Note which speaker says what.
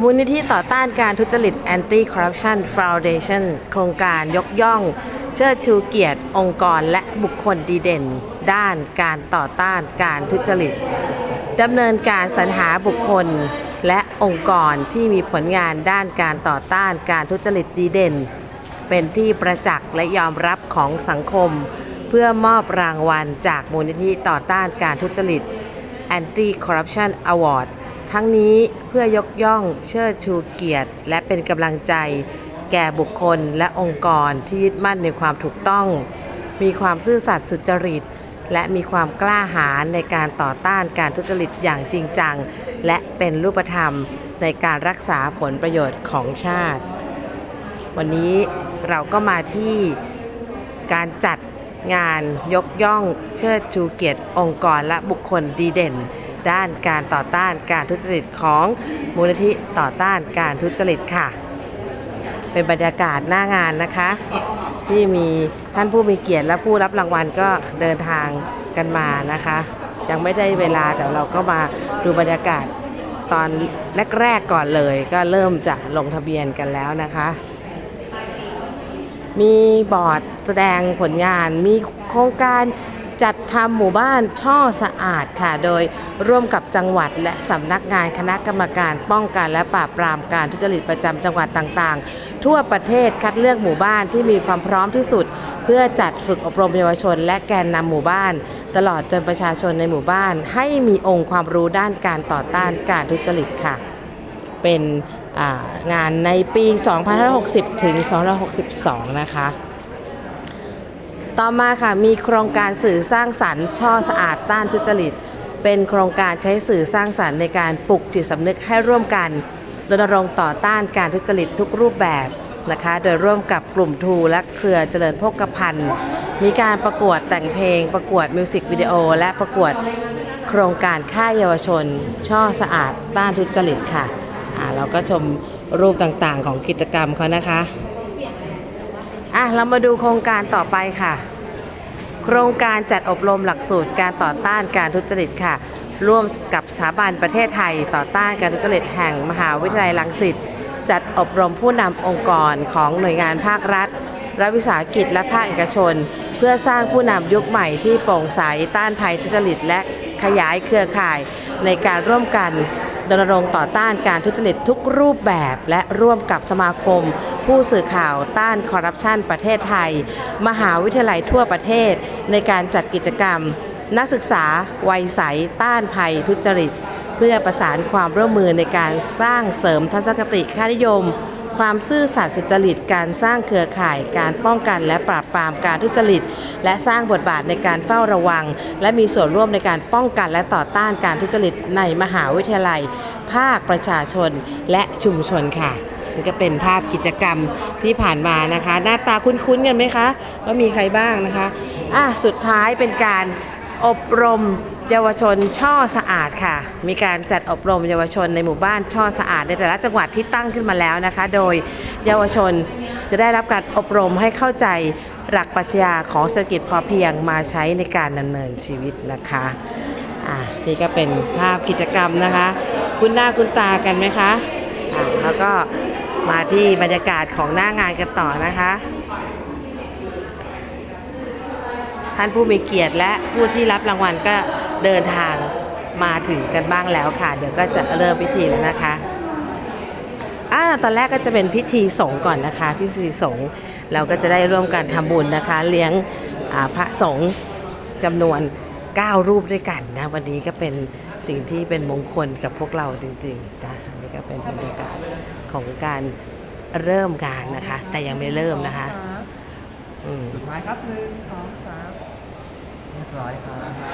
Speaker 1: มูลนิธิต่อต้านการทุจริต Anti Corruption Foundation โครงการยกย่อง เชิดชูเกียรติ องค์กรและบุคคลดีเด่น ด้านการต่อต้านการทุจริตดำเนินการสรรหาบุคคล และองค์กรที่มีผลงานด้านการต่อต้านการทุจริตดีเด่น เป็นที่ประจักษ์และยอมรับของสังคม เพื่อมอบรางวัลจากมูลนิธิต่อต้านการทุจริต Anti Corruption Award ทั้งนี้เพื่อยกย่องเชิดชูเกียรติ และเป็นกำลังใจ แก่บุคคลและองค์กรที่ยึดมั่นในความถูกต้อง มีความซื่อสัตย์สุจริต และมีความกล้าหาญในการต่อต้านการทุจริตอย่างจริงจัง และเป็นรูปธรรมในการรักษาผลประโยชน์ของชาติ วันนี้เราก็มาที่การจัดงานยกย่องเชิดชูเกียรติองค์กรและบุคคลดีเด่น ด้านการต่อต้านการทุจริตของมูลนิธิต่อต้านการทุจริตค่ะ เป็นบรรยากาศหน้างานนะคะ ที่มีท่านผู้มีเกียรติและผู้รับรางวัลก็เดินทางกันมานะคะ ยังไม่ได้เวลาแต่เราก็มาดูบรรยากาศตอนแรกๆก่อนเลย ก็เริ่มจะลงทะเบียนกันแล้วนะคะ มีบอร์ดแสดงผลงานมีโครงการ จัดทำหมู่บ้านช่อสะอาดค่ะ โดยร่วมกับจังหวัดและสำนักงานคณะกรรมการป้องกันและปราบปรามการทุจริตประจำจังหวัดต่างๆ ทั่วประเทศคัดเลือกหมู่บ้านที่มีความพร้อมที่สุด เพื่อจัดฝึกอบรมเยาวชน และแกนนำหมู่บ้าน ตลอดจนประชาชนในหมู่บ้าน ให้มีองค์ความรู้ด้านการต่อต้านการทุจริตค่ะ เป็นงานในปี 2560 ถึง 2562 นะคะ ต่อมาค่ะมีโครงการสื่อสร้างสรรค์ช่อสะอาดต้านทุจริต เป็นโครงการใช้สื่อสร้างสรรค์ในการปลุกจิตสำนึกให้ร่วมกันรณรงค์ต่อต้านการทุจริตทุกรูปแบบนะคะ โดยร่วมกับกลุ่มทูและเครือเจริญโภคภัณฑ์มีการประกวดแต่งเพลง ประกวดมิวสิกวิดีโอ และประกวดโครงการค่ายเยาวชน ช่อสะอาดต้านทุจริตค่ะอ่าเราก็ชมรูปต่างๆของกิจกรรมเขานะคะ อะเรามาดูโครงการต่อไปค่ะ โครงการจัดอบรมหลักสูตรการต่อต้านการทุจริตค่ะ ร่วมกับสถาบันประเทศไทย ต่อต้านการทุจริตแห่งมหาวิทยาลัยรังสิตจัดอบรมผู้นำองค์กรของหน่วยงานภาครัฐ รัฐวิสาหกิจและภาคเอกชน เพื่อสร้างผู้นำยุคใหม่ที่โปร่งใสต้านภัยทุจริตและขยายเครือข่ายในการร่วมกันรณรงค์ต่อต้านการทุจริตทุกรูปแบบและร่วมกับสมาคม ผู้สื่อข่าวต้านคอร์รัปชันประเทศไทย มหาวิทยาลัยทั่วประเทศ ในการจัดกิจกรรม นักศึกษาวัยใสต้านภัยทุจริต เพื่อประสานความร่วมมือในการสร้างเสริมทัศนคติค่านิยม ความซื่อสัตย์สุจริต การสร้างเครือข่าย การป้องกันและปราบปรามการทุจริต และสร้างบทบาทในการเฝ้าระวัง และมีส่วนร่วมในการป้องกันและต่อต้านการทุจริตในมหาวิทยาลัย ภาคประชาชนและชุมชนค่ะ นี่ก็เป็นภาพกิจกรรมที่ผ่านมานะคะ หน้าตาคุ้นๆกันไหมคะว่ามีใครบ้างนะคะอะสุดท้ายเป็นการอบรมเยาวชนช่อสะอาดค่ะ มีการจัดอบรมเยาวชนในหมู่บ้านช่อสะอาดในแต่ละจังหวัดที่ตั้งขึ้นมาแล้วนะคะ โดยเยาวชนจะได้รับการอบรมให้เข้าใจหลักปรัชญาของเศรษฐกิจพอเพียงมาใช้ในการดำเนินชีวิตนะคะอะนี่ก็เป็นภาพกิจกรรมนะคะ คุณหน้าคุณตากันไหมคะอะแล้วก็ มาที่บรรยากาศของหน้างานกันต่อนะคะ ท่านผู้มีเกียรติและผู้ที่รับรางวัลก็เดินทางมาถึงกันบ้างแล้วค่ะ เดี๋ยวก็จะเริ่มพิธีแล้วนะคะอ่าตอนแรกก็จะเป็นพิธีสงฆ์ก่อนนะคะพิธีสงฆ์เราก็จะได้ร่วมกันทำบุญนะคะ เลี้ยงพระสงฆ์จำนวน 9 รูปด้วยกันนะวันนี้ก็เป็น สิ่งที่เป็นมงคลกับพวกเราจริงๆนะนี่ก็เป็นบรรยากาศของการเริ่มงานนะคะ แต่ยังไม่เริ่มนะคะอืม
Speaker 2: สุดท้ายครับหนึ่งสองสามเรียบร้อยครับ